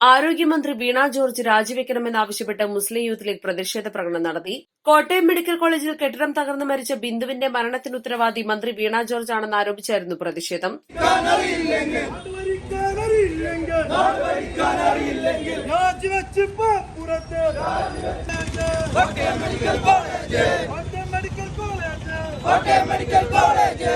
ആരോഗ്യമന്ത്രി വീണ ജോർജ് രാജിവെക്കണമെന്നാവശ്യപ്പെട്ട് മുസ്ലിം youth league പ്രതിഷേധ പ്രകടനം നടത്തി. കോട്ടയം മെഡിക്കൽ കോളേജിൽ കെട്ടിടം തകർന്നു മരിച്ച ബിന്ദുവിന്റെ മരണത്തിന് ഉത്തരവാദി മന്ത്രി വീണ ജോർജ് ആണെന്ന് ആരോപിച്ചായിരുന്നു പ്രതിഷേധം. മെഡിക്കൽ കോളേജ്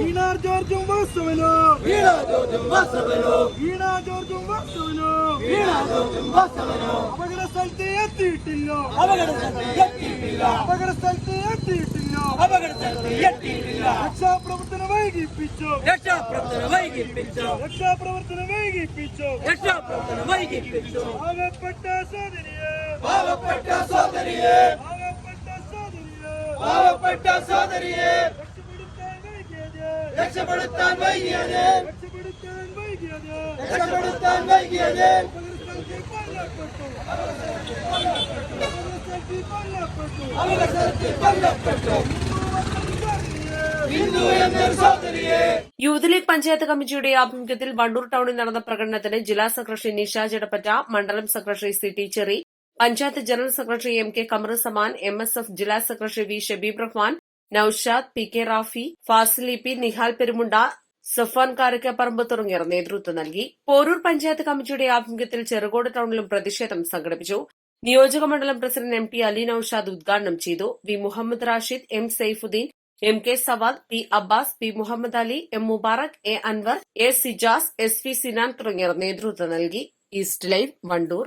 വീണാർ ജോർജും വാസവനോ? വീണ ജോർജും വാസവനോ? വീണ ജോർജും വാസവനോ വീണ ജോർജും വാസവനോ അപകട സ്ഥലത്ത് എത്തിയിട്ടില്ല. അപകട സ്ഥലത്ത് എത്തിയിട്ടില്ല. അപകട സ്ഥലത്ത് എത്തിയിട്ടില്ല അപകട സ്ഥലത്ത് എത്തിയിട്ടില്ല രക്ഷാപ്രവർത്തനം വൈകിപ്പിച്ചു. രക്ഷാപ്രവർത്തനം വൈകിപ്പിച്ചു. രക്ഷാപ്രവർത്തനം വൈകിപ്പിച്ചു രക്ഷാപ്രവർത്തനം വൈകിപ്പിച്ചു പാവപ്പെട്ട സോദരിയെ പാവപ്പെട്ട സോദരിയെ. പാവപ്പെട്ട സോദരിയെ രക്ഷപ്പെടുത്താൻ വൈകിയത്. രക്ഷപ്പെടുത്താൻ വൈകിയത്. ഹിന്ദു യൂത്ത് ലീഗ് പഞ്ചായത്ത് കമ്മിറ്റിയുടെ ആഭിമുഖ്യത്തിൽ വണ്ടൂർ ടൌണിൽ നടന്ന പ്രകടനത്തിന് ജില്ലാ സെക്രട്ടറി നിഷ ജഡപ്പറ്റ മണ്ഡലം secretary C T Cherry panchayat general secretary M K Kamaruzzaman M S F ജില്ലാ secretary V Shabeeb Rahman Noushad P K Rafi Fasili P Nihal Perumunda Safan Karakkaparamba തുടങ്ങിയവർ നേതൃത്വം നൽകി. പോരൂർ പഞ്ചായത്ത് കമ്മിറ്റിയുടെ ആഭിമുഖ്യത്തിൽ ചെറുകോട് ടൌണിലും പ്രതിഷേധം സംഘടിപ്പിച്ചു. നിയോജക മണ്ഡലം president M T Ali Noushad ഉദ്ഘാടനം ചെയ്തു. V Muhammad Rashid M Saifuddin M K Savad P Abbas P Muhammad Ali M Mubarak A Anwar A Sijas S V Sinan തുടങ്ങിയവർ നേതൃത്വം നൽകി. East Live Wandoor.